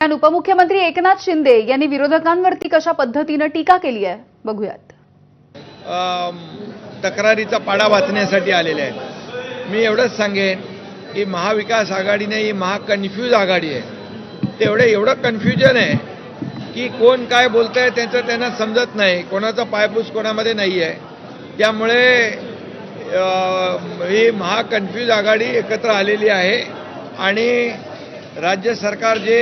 दरम्यान उपमुख्यमंत्री एकनाथ शिंदे यांनी विरोधकांवरती कशा पद्धतीनं टीका केली आहे? बघूयात. तक्रारीचा पाडा वाचण्यासाठी आलेले आहेत. मी एवढंच सांगेन की महाविकास आघाडी नाही ही महाकन्फ्यूज आघाडी आहे. तेवढं एवढं कन्फ्युजन आहे की कोण काय बोलत आहे त्याचं त्यांना समजत नाही. कोणाचा पायपूस कोणामध्ये नाही आहे त्यामुळे ही महाकन्फ्यूज आघाडी एकत्र आलेली आहे आणि राज्य सरकार जे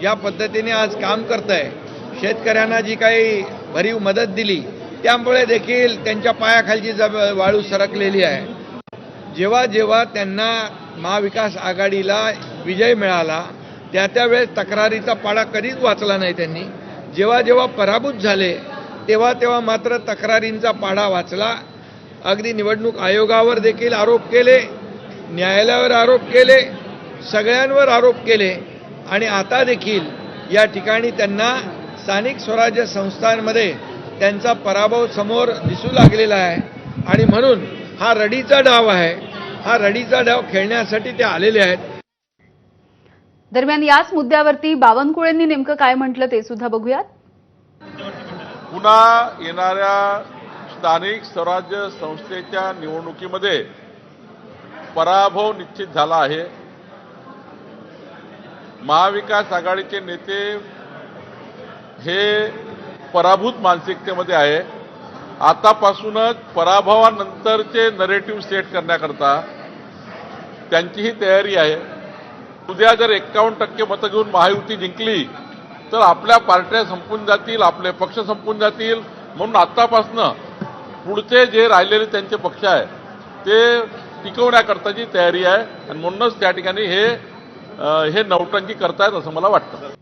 ज्या पद्धतीने आज काम करत आहे शेतकऱ्यांना जी काही भरीव मदत दिली त्यामुळे देखील त्यांच्या पायाखालची जब वाळू सरकलेली आहे. जेव्हा जेव्हा त्यांना महाविकास आघाडीला विजय मिळाला त्या त्यावेळेस तक्रारीचा पाडा कधीच वाचला नाही त्यांनी. जेव्हा जेव्हा पराभूत झाले तेव्हा तेव्हा मात्र तक्रारींचा पाडा वाचला. अगदी निवडणूक आयोगावर देखील आरोप केले न्यायालयावर आरोप केले सगळ्यांवर आरोप केले. आणि आता देखील या ठिकाणी त्यांना स्थानिक स्वराज्य संस्थांमध्ये त्यांचा पराभव समोर दिसू लागलेला आहे. आणि म्हणून हा रडीचा डाव आहे. हा रडीचा डाव खेळण्यासाठी ते आलेले आहेत. दरम्यान याच मुद्द्यावरती बावनकुळेंनी नेमकं काय म्हटलं ते सुद्धा बघूयात. पुन्हा येणाऱ्या स्थानिक स्वराज्य संस्थेच्या निवडणुकीमध्ये पराभव निश्चित झाला आहे. महाविकास आघाडीचे नेते हे पराभूत मानसिकतेमध्ये आहे. आतापासूनच पराभवानंतरचे नरेटिव्ह सेट करण्याकरता त्यांचीही तयारी आहे. उद्या जर एक्कावन्न टक्के मतं घेऊन महायुती जिंकली तर आपल्या पार्ट्या संपून जातील आपले पक्ष संपून जातील. म्हणून आतापासनं पुढचे जे राहिलेले त्यांचे पक्ष आहे ते टिकवण्याकरताची तयारी आहे. आणि म्हणूनच त्या ठिकाणी हे हे नौटंकी करतायत असं मला वाटतं.